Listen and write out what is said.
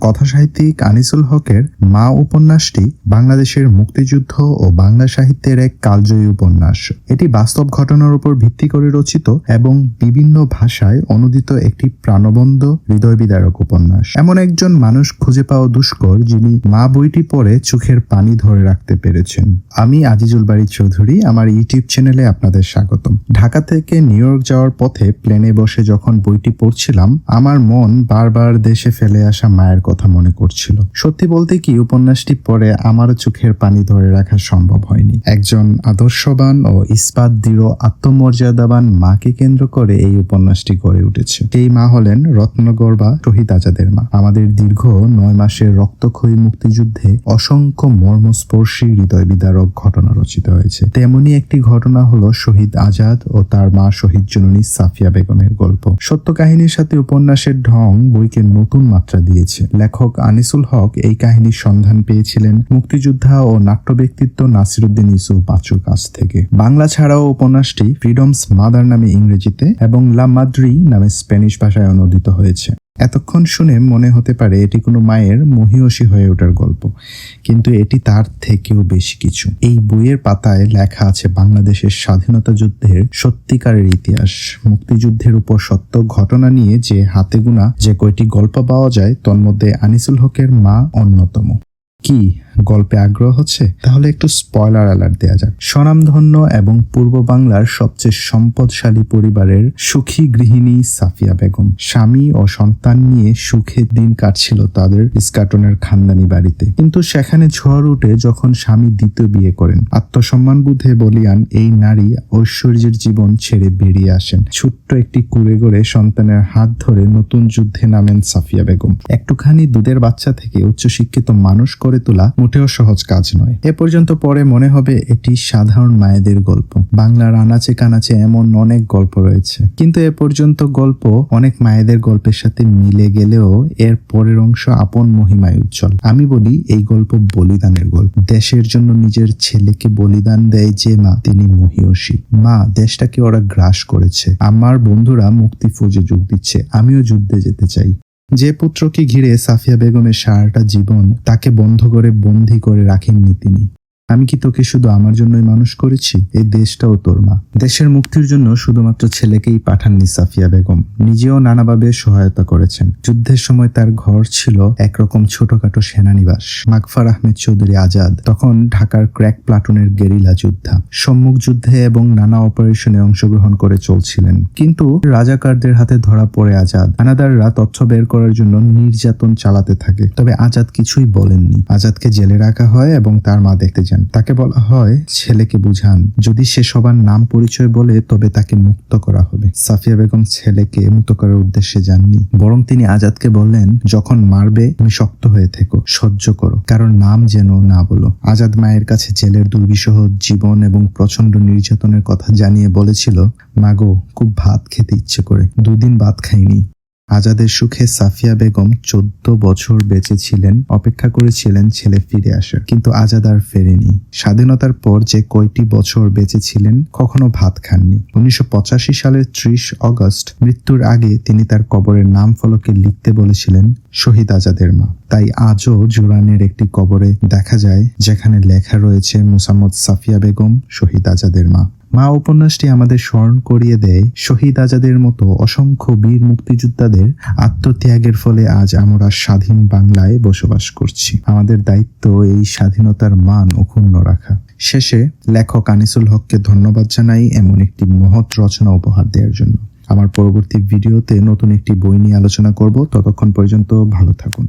কথাসাহিত্যিক আনিসুল হকের মা উপন্যাসটি বাংলাদেশের মুক্তিযুদ্ধ ও বাংলা সাহিত্যের এক কালজয়ী উপন্যাস। এটি বাস্তব ঘটনার উপর ভিত্তি করে রচিত এবং বিভিন্ন ভাষায় অনুদিত একটি প্রাণবন্ধ হৃদয় উপন্যাস। এমন একজন মানুষ খুঁজে পাওয়া দুষ্কর যিনি মা বইটি পড়ে চোখের পানি ধরে রাখতে পেরেছেন। আমি আজিজুল বাড়ি চৌধুরী, আমার ইউটিউব চ্যানেলে আপনাদের স্বাগতম। ঢাকা থেকে নিউ ইয়র্ক যাওয়ার পথে প্লেনে বসে যখন বইটি পড়ছিলাম, আমার মন বারবার দেশে ফেলে আসা মায়ের কথা মনে করছিল। সত্যি বলতে কি, উপন্যাসটি পড়ে আমারও চোখের পানি ধরে রাখা সম্ভব হয়নি। একজন আদর্শবান ও ইস্পাত দৃঢ় আত্মমর্যাদাবান মাকে কেন্দ্র করে এই উপন্যাসটি গড়ে উঠেছে। এই মা হলেন রত্নগর্বা শহীদ আজাদের মা। আমাদের দীর্ঘ নয় মাসের রক্তক্ষয়ী মুক্তিযুদ্ধে অসংখ্য মর্মস্পর্শী হৃদয় বিদারক ঘটনা রচিত হয়েছে। তেমনি একটি ঘটনা হলো শহীদ আজাদ ও তার মা শহীদ জননী সাফিয়া বেগমের গল্প। সত্য কাহিনীর সাথে উপন্যাসের ঢং বইকে নতুন মাত্রা দিয়েছে। লেখক আনিসুল হক এই কাহিনীর সন্ধান পেয়েছিলেন মুক্তিযোদ্ধা ও নাট্য ব্যক্তিত্ব নাসিরুদ্দিন ইউসুফ বাচুর কাছ থেকে। বাংলা ছাড়াও উপন্যাসটি ফ্রিডমস মাদার নামে ইংরেজিতে এবং লা মাদ্রি নামে স্প্যানিশ ভাষায় অনুদিত হয়েছে। এতক্ষণ শুনে মনে হতে পারে এটি কোনো মায়ের মহিষী হয়ে ওঠার গল্প, কিন্তু এটি তার থেকেও বেশি কিছু। এই বইয়ের পাতায় লেখা আছে বাংলাদেশের স্বাধীনতা যুদ্ধের সত্যিকারের ইতিহাস। মুক্তিযুদ্ধের উপর সত্য ঘটনা নিয়ে যে হাতে গুণা যে কয়টি গল্প পাওয়া যায়, তন্মধ্যে আনিসুল হকের মা অন্যতম। কি গল্পে আগ্রহ হচ্ছে, তাহলে একটু স্পয়লার অ্যালার্ট দেওয়া যাক। স্বনামধন্য এবং পূর্ব বাংলার সবচেয়ে সম্পদশালী পরিবারের সুখী গৃহিণী সাফিয়া বেগম। স্বামী ও সন্তান নিয়ে সুখে দিন কাটছিল তাদের ইস্কাটনের খানদানি বাড়িতে। কিন্তু সেখানে ঝড় উঠে যখন স্বামী দ্বিতীয় বিয়ে করেন, আত্মসম্মান বুধে বলিয়ান এই নারী ঐশ্বর্যের জীবন ছেড়ে বেরিয়ে আসেন। ছোট্ট একটি কুড়ে গড়ে সন্তানের হাত ধরে নতুন যুদ্ধে নামেন সাফিয়া বেগম। একটুখানি দুধের বাচ্চা থেকে উচ্চশিক্ষিত মানুষ করে তোলা মোটেও সহজ কাজ নয়। এ পর্যন্ত পরে মনে হবে এটি সাধারণ মায়েদের গল্প। বাংলার আনাচে কানাচে এমন অনেক গল্প রয়েছে। কিন্তু এ পর্যন্ত গল্প অনেক মায়েদের গল্পের সাথে মিলে গেলেও এর পরের অংশ আপন মহিমায় উজ্জ্বল। আমি বলি, এই গল্প বলিদানের গল্প। দেশের জন্য নিজের ছেলেকে বলিদান দেয় যে মা, তিনি মহিয়সী। মা, দেশটাকে ওরা গ্রাস করেছে। আমার বন্ধুরা মুক্তি ফৌজে যোগ দিচ্ছে। আমিও যুদ্ধে যেতে চাই। যে পুত্রকে ঘিরে সাফিয়া বেগমের সারাটা জীবন তাকে বন্ধ করে বন্দি করে রাখেননি তিনি। আমি কি তোকে শুধু আমার জন্যই মানুষ করেছি? এই দেশটাও তোর মা। দেশের মুক্তির জন্য শুধুমাত্র ছেলেকেই পাঠাননি সাফিয়া বেগম। নিজেও নানাভাবে সহায়তা করেছেন। যুদ্ধের সময় তার ঘর ছিল একরকম ছোটখাটো সেনানিবাস। মাকফার আহমেদ চৌধুরী আজাদ, তখন ঢাকার ক্র্যাক প্লাটুনের গেরিলা যোদ্ধা। সম্মুখ যুদ্ধে এবং নানা অপারেশনে অংশগ্রহণ করে চলছিলেন। কিন্তু রাজাকারদের হাতে ধরা পড়ে আজাদ। হানাদাররা তথ্য বের করার জন্য নির্যাতন চালাতে থাকে। তবে আজাদ কিছুই বলেননি। আজাদকে জেলে রাখা হয় এবং তার মা দেখতে যান। তাকে বলা হয় ছেলেকে বুঝান। যদি সে সবার নাম পরিচয় বলে, তবে তাকে মুক্ত করা হবে। সাফিয়া বেগম ছেলেকে মুক্ত করার উদ্দেশ্যে যাননি। বরং তিনি আজাদকে বললেন, যখন মারবে, তুমি শক্ত হয়ে থেকো, সহ্য করো। কারণ নাম যেন না বলো। আজাদ মায়ের কাছে জেলের দুর্বিষহ জীবন এবং প্রচণ্ড নির্যাতনের কথা জানিয়ে বলেছিল মাগো খুব ভাত খেতে ইচ্ছে করে। দুদিন ভাত খাইনি। আজাদের সুখে সাফিয়া বেগম চোদ্দ বছর বেঁচে ছিলেন অপেক্ষা করেছিলেন ছেলে ফিরে আসার। কিন্তু আজাদ আর ফেরেনি। স্বাধীনতার পর যে কয়টি বছর বেঁচে ছিলেন কখনো ভাত খাননি। উনিশশো পঁচাশি সালের ত্রিশ অগস্ট, মৃত্যুর আগে তিনি তার কবরের নাম ফলকে লিখতে বলেছিলেন, শহীদ আজাদের মা। তাই আজও জোরানের একটি কবরে দেখা যায়, যেখানে লেখা রয়েছে, মুসাম্মদ সাফিয়া বেগম, শহীদ আজাদের মা। মা উপন্যাসটি আমাদের স্মরণ করিয়ে দেয় শহীদ আজাদের মতো অসংখ্য বীর মুক্তিযোদ্ধাদের আত্মত্যাগের ফলে আজ আমরা স্বাধীন বাংলায় বসবাস করছি। আমাদের দায়িত্ব এই স্বাধীনতার মান অক্ষুণ্ণ রাখা। শেষে লেখক আনিসুল হককে ধন্যবাদ জানাই এমন একটি মহৎ রচনা উপহার দেওয়ার জন্য। আমার পরবর্তী ভিডিওতে নতুন একটি বই নিয়ে আলোচনা করব। ততক্ষণ পর্যন্ত ভালো থাকুন।